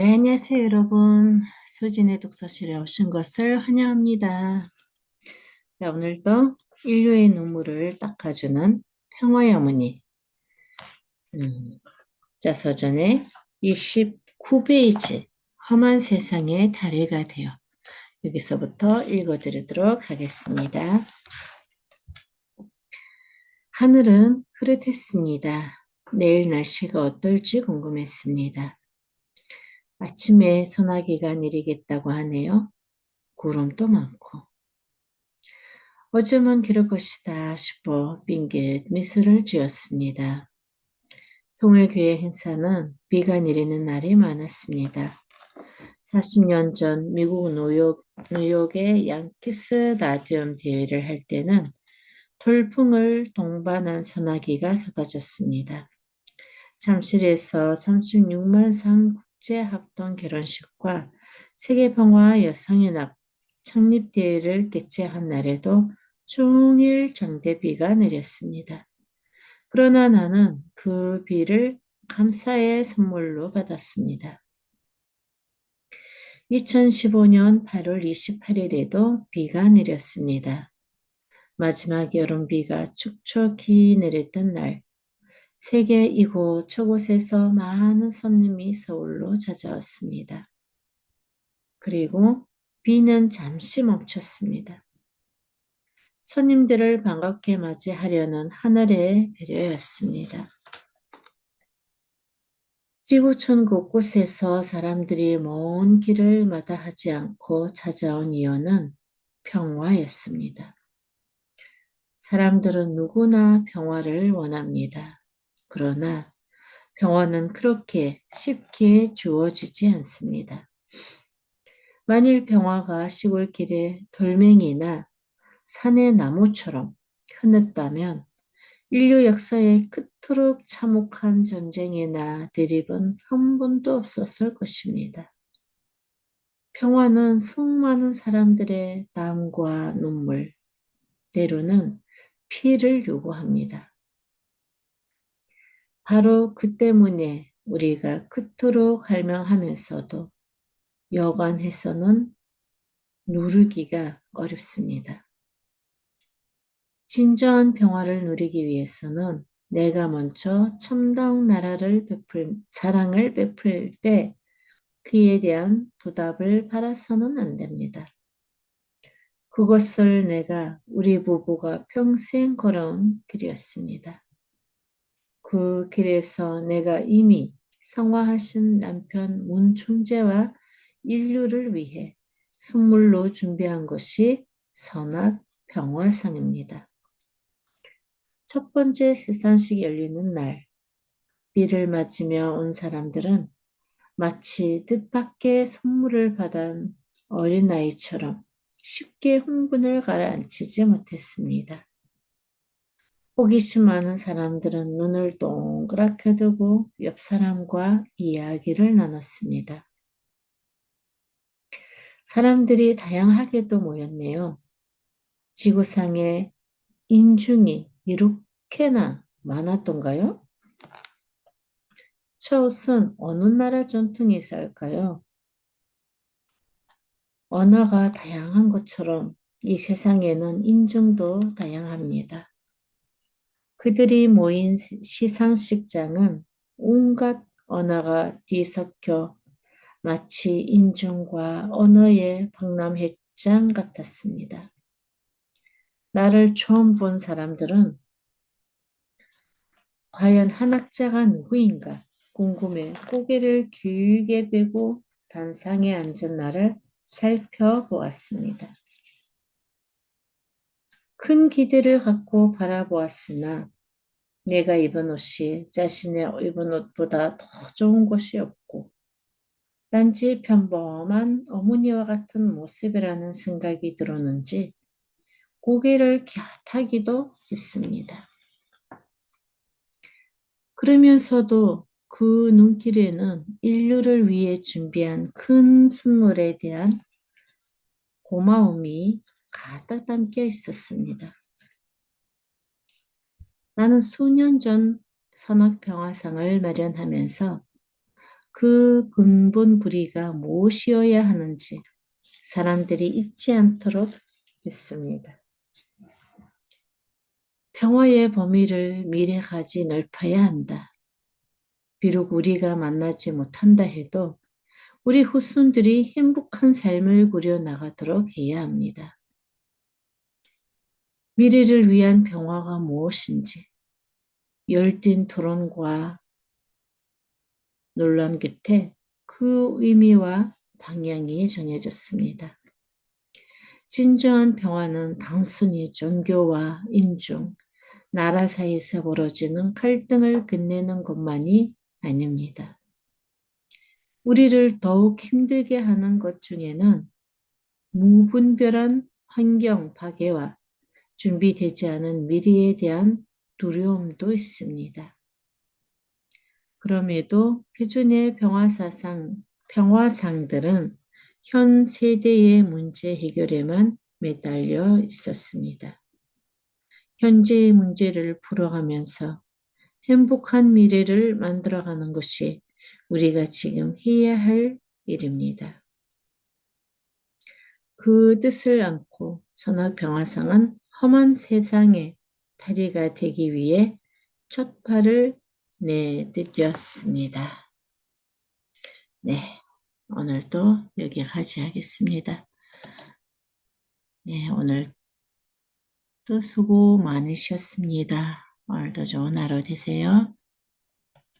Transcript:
네, 안녕하세요, 여러분. 수진의 독서실에 오신 것을 환영합니다. 자, 오늘도 인류의 눈물을 닦아주는 평화의 어머니. 음, 자, 서전의 29페이지. 험한 세상의 다리가 되어. 여기서부터 읽어드리도록 하겠습니다. 하늘은 흐릿했습니다. 내일 날씨가 어떨지 궁금했습니다. 아침에 소나기가 내리겠다고 하네요. 구름도 많고. 어쩌면 그럴 것이다 싶어 빙긋 미소를 지었습니다. 송일교회 행사는 비가 내리는 날이 많았습니다. 40년 전 미국 뉴욕, 뉴욕의 양키스 라디움 대회를 할 때는 돌풍을 동반한 소나기가 쏟아졌습니다. 잠실에서 36만 상 국제합동 결혼식과 세계평화 여성연합 창립대회를 개최한 날에도 종일 장대비가 내렸습니다. 그러나 나는 그 비를 감사의 선물로 받았습니다. 2015년 8월 28일에도 비가 내렸습니다. 마지막 여름비가 축축히 내렸던 날, 세계 이곳 저곳에서 많은 손님이 서울로 찾아왔습니다. 그리고 비는 잠시 멈췄습니다. 손님들을 반갑게 맞이하려는 하늘의 배려였습니다. 지구촌 곳곳에서 사람들이 먼 길을 마다하지 않고 찾아온 이유는 평화였습니다. 사람들은 누구나 평화를 원합니다. 그러나 평화는 그렇게 쉽게 주어지지 않습니다. 만일 평화가 시골길에 돌멩이나 산의 나무처럼 흔했다면 인류 역사에 그토록 참혹한 전쟁이나 대립은 한 번도 없었을 것입니다. 평화는 수많은 사람들의 땀과 눈물, 때로는 피를 요구합니다. 바로 그 때문에 우리가 그토록 갈망하면서도 여간해서는 누르기가 어렵습니다. 진정한 평화를 누리기 위해서는 내가 먼저 참다운 나라를 베풀, 사랑을 베풀 때 그에 대한 보답을 바라서는 안 됩니다. 그것을 내가 우리 부부가 평생 걸어온 길이었습니다. 그 길에서 내가 이미 성화하신 남편 문충재와 인류를 위해 선물로 준비한 것이 선악 병화상입니다. 첫 번째 시상식이 열리는 날, 비를 맞으며 온 사람들은 마치 뜻밖의 선물을 받은 어린아이처럼 쉽게 흥분을 가라앉히지 못했습니다. 호기심 많은 사람들은 눈을 동그랗게 두고 옆 사람과 이야기를 나눴습니다. 사람들이 다양하게도 모였네요. 지구상에 인중이 이렇게나 많았던가요? 저 옷은 어느 나라 전통이 있을까요? 언어가 다양한 것처럼 이 세상에는 인종도 다양합니다. 그들이 모인 시상식장은 온갖 언어가 뒤섞여 마치 인종과 언어의 박람회장 같았습니다. 나를 처음 본 사람들은 과연 한 학자가 누구인가 궁금해 고개를 길게 빼고 단상에 앉은 나를 살펴보았습니다. 큰 기대를 갖고 바라보았으나 내가 입은 옷이 자신의 입은 옷보다 더 좋은 것이 없고 단지 평범한 어머니와 같은 모습이라는 생각이 들었는지 고개를 갸타기도 했습니다. 그러면서도 그 눈길에는 인류를 위해 준비한 큰 선물에 대한 고마움이 가득 담겨 있었습니다. 나는 수년 전 선악평화상을 마련하면서 그 근본 부리가 무엇이어야 하는지 사람들이 잊지 않도록 했습니다. 평화의 범위를 미래까지 넓혀야 한다. 비록 우리가 만나지 못한다 해도 우리 후손들이 행복한 삶을 꾸려 나가도록 해야 합니다. 미래를 위한 평화가 무엇인지 열띤 토론과 논란 끝에 그 의미와 방향이 정해졌습니다. 진정한 평화는 단순히 종교와 인종, 나라 사이에서 벌어지는 갈등을 끝내는 것만이 아닙니다. 우리를 더욱 힘들게 하는 것 중에는 무분별한 환경 파괴와 준비되지 않은 미래에 대한 두려움도 있습니다. 그럼에도 표준의 평화사상, 평화상들은 현 세대의 문제 해결에만 매달려 있었습니다. 현재의 문제를 풀어가면서 행복한 미래를 만들어가는 것이 우리가 지금 해야 할 일입니다. 그 뜻을 안고 선악평화상은 험한 세상의 다리가 되기 위해 첫 발을 내디뎠습니다. 네, 오늘도 여기까지 하겠습니다. 네, 오늘도 수고 많으셨습니다. 오늘도 좋은 하루 되세요.